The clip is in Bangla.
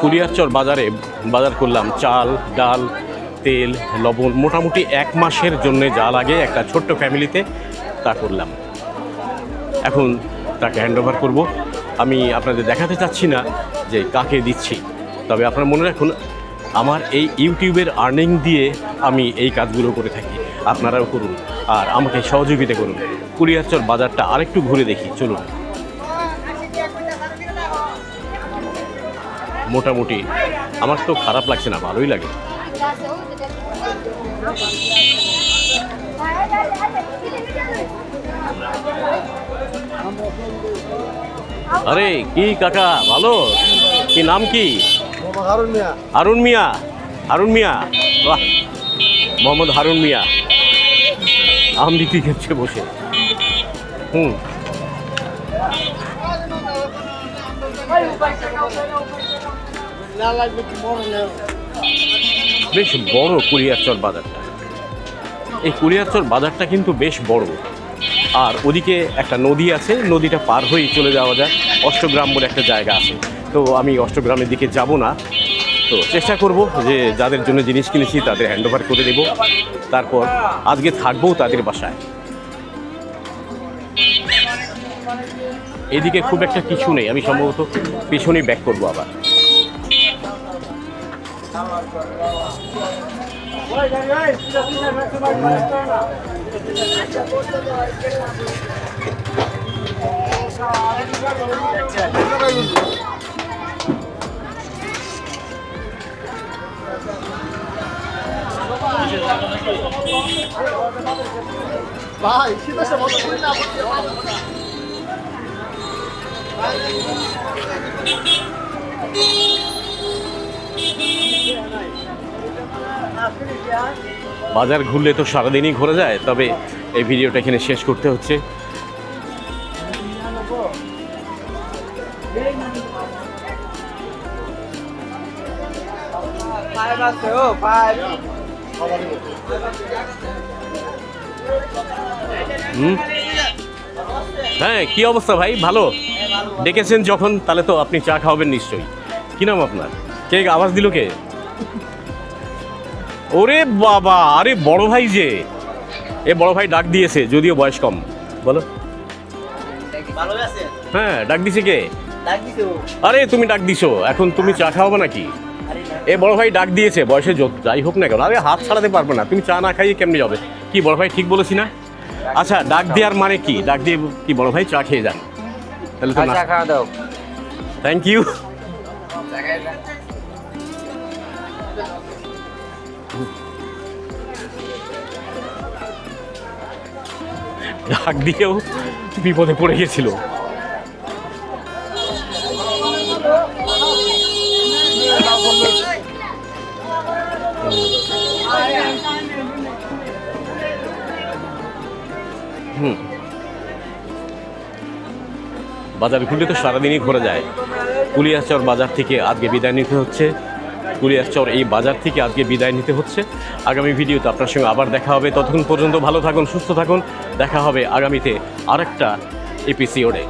কুরিয়ারচর বাজারে বাজার করলাম, চাল, ডাল, তেল, লবণ, মোটামুটি এক মাসের জন্য যা লাগে একটা ছোট্ট ফ্যামিলিতে তা করলাম। এখন তাকে হ্যান্ড ওভার করব। আমি আপনাদের দেখাতে চাচ্ছি না যে কাকে দিচ্ছি। তবে আপনারা মনে রাখুন, আমার এই ইউটিউবের আর্নিং দিয়ে আমি এই কাজগুলো করে থাকি। আপনারাও করুন আর আমাকে সহযোগিতা করুন। কুরিয়ারচর বাজারটা আরেকটু ঘুরে দেখি, চলুন। মোটামুটি। আমার তো খারাপ লাগছে না ভালোই লাগে। আরে কি কাকা ভালো? কি নাম কি? হারুন মিয়া। হারুন মিয়া বাহ মোহাম্মদ হারুন মিয়া। আম বিক্রি করছে বসে। হুম। বেশ বড় কুরিয়ারচর বাজারটা। এই কুরিয়ারচর বাজারটা কিন্তু বেশ বড়। আর ওদিকে একটা নদী আছে, নদীটা পার হয়েই চলে যাওয়া যায়। অষ্টগ্রাম বলে একটা জায়গা আছে। তো আমি অষ্টগ্রামের দিকে যাব না। তো চেষ্টা করব যে যাদের জন্য জিনিস কিনেছি তাদের হ্যান্ডওভার করে দেব। তারপর আজকে থাকব তাদের বাসায়। এদিকে খুব একটা কিছু নেই। আমি সম্ভবত পিছনেই ব্যাক করব আবার। ভাই শীত আসে মতো করি না। বাজার ঘুরলে তো সারাদিনই ঘোরা যায় তবে এই ভিডিওটা এখানে শেষ করতে হচ্ছে। হুম? হ্যাঁ কি অবস্থা ভাই? ভালো? ডেকেছেন যখন, তাহলে তো আপনি চা খাওয়াবেন নিশ্চয়ই। কি নাম আপনার? কে আওয়াজ দিল কে? ওরে বাবা, আরে বড় ভাই যে। এ বড় ভাই ডাক দিয়েছে, যদিও বয়স কম। বলো। হ্যাঁ ডাক দিছে কে? আরে, তুমি ডাক দিছো, এখন তুমি চা খাওয়াবে নাকি? এ বড় ভাই ডাক দিয়েছে বয়সে যাই হোক না কেন, আরে হাত ছাড়াতে পারবে না, তুমি চা না খাইয়ে কেমনি যাবে? কি, বড় ভাই ঠিক বলেছি না? আচ্ছা ডাক দেওয়ার মানে কি? ডাক দিয়ে কি বড় ভাই? চা খেয়ে যান। তাহলে তো চা খাওয়া দাও। থ্যাংক ইউ ডাক দিয়েও বিপদে পড়ে গেছিল। হুম। বাজার ঘুরলে তো সারাদিনই ঘোরা যায়। কুলিয়ারচর বাজার থেকে আজকে বিদায় নিতে হচ্ছে। কুলিয়ারচর এই বাজার থেকে আজকে বিদায় নিতে হচ্ছে। আগামী ভিডিওতে আপনার সঙ্গে আবার দেখা হবে। ততক্ষণ পর্যন্ত ভালো থাকুন, সুস্থ থাকুন। দেখা হবে আগামীতে আরেকটা এপিসিওডে